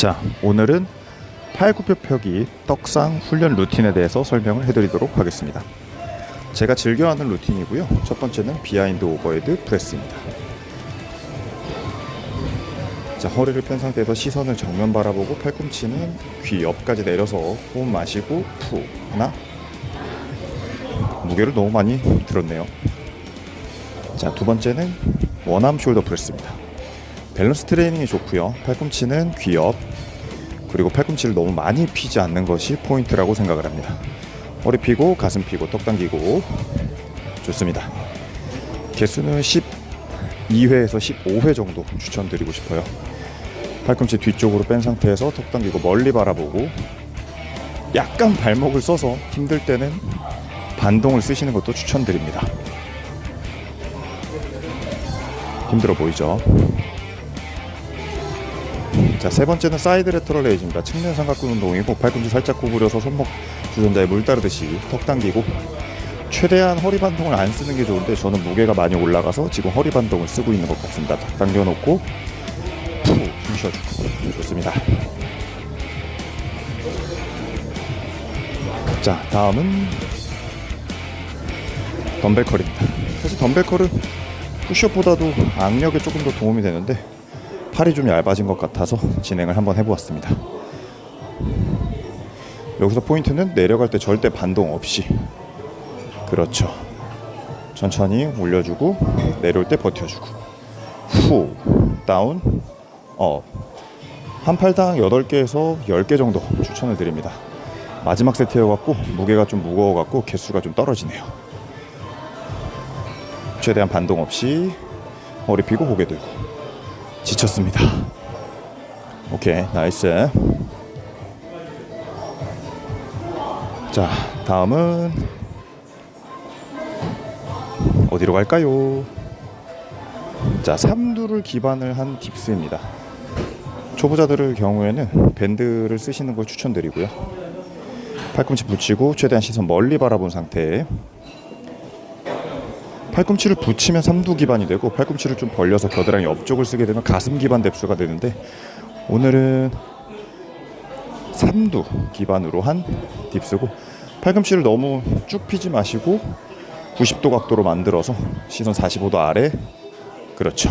자, 오늘은 팔굽혀 펴기 떡상 훈련 루틴에 대해서 설명을 해드리도록 하겠습니다. 제가 즐겨하는 루틴이고요. 첫 번째는 비하인드 오버헤드 프레스입니다. 자, 허리를 편 상태에서 시선을 정면 바라보고 팔꿈치는 귀 옆까지 내려서 호흡 마시고 푸 하나 무게를 너무 많이 들었네요. 자, 두 번째는 원암 숄더 프레스입니다. 밸런스 트레이닝이 좋고요. 팔꿈치는 귀 옆, 그리고 팔꿈치를 너무 많이 피지 않는 것이 포인트라고 생각을 합니다. 허리 피고 가슴 피고 턱 당기고 좋습니다. 개수는 12회에서 15회 정도 추천드리고 싶어요. 팔꿈치 뒤쪽으로 뺀 상태에서 턱 당기고 멀리 바라보고 약간 발목을 써서 힘들 때는 반동을 쓰시는 것도 추천드립니다. 힘들어 보이죠? 자, 세 번째는 사이드 레터럴 레이즈입니다. 측면 삼각근 운동이고 팔꿈치 살짝 구부려서 손목 주전자에 물 따르듯이 턱 당기고 최대한 허리 반동을 안 쓰는 게 좋은데 저는 무게가 많이 올라가서 지금 허리 반동을 쓰고 있는 것 같습니다. 턱 당겨 놓고 푹 숨쉬어주고 좋습니다. 자, 다음은 덤벨 컬입니다. 사실 덤벨 컬은 푸시업보다도 악력에 조금 더 도움이 되는데 팔이 좀 얇아진 것 같아서 진행을 한번 해보았습니다. 여기서 포인트는 내려갈 때 절대 반동 없이 그렇죠. 천천히 올려주고 내려올 때 버텨주고 후 다운 업 한 팔당 8개에서 10개 정도 추천을 드립니다. 마지막 세트여갖고 무게가 좀 무거워갖고 개수가 좀 떨어지네요. 최대한 반동 없이 허리 펴고 고개 들고 지쳤습니다. 오케이, 나이스. 자, 다음은 어디로 갈까요? 자, 삼두를 기반을 한 딥스입니다. 초보자들의 경우에는 밴드를 쓰시는 걸 추천드리고요. 팔꿈치 붙이고 최대한 시선 멀리 바라본 상태에 팔꿈치를 붙이면 삼두 기반이 되고 팔꿈치를 좀 벌려서 겨드랑이 옆쪽을 쓰게 되면 가슴 기반 뎁스가 되는데 오늘은 삼두 기반으로 한 딥스고 팔꿈치를 너무 쭉 피지 마시고 90도 각도로 만들어서 시선 45도 아래. 그렇죠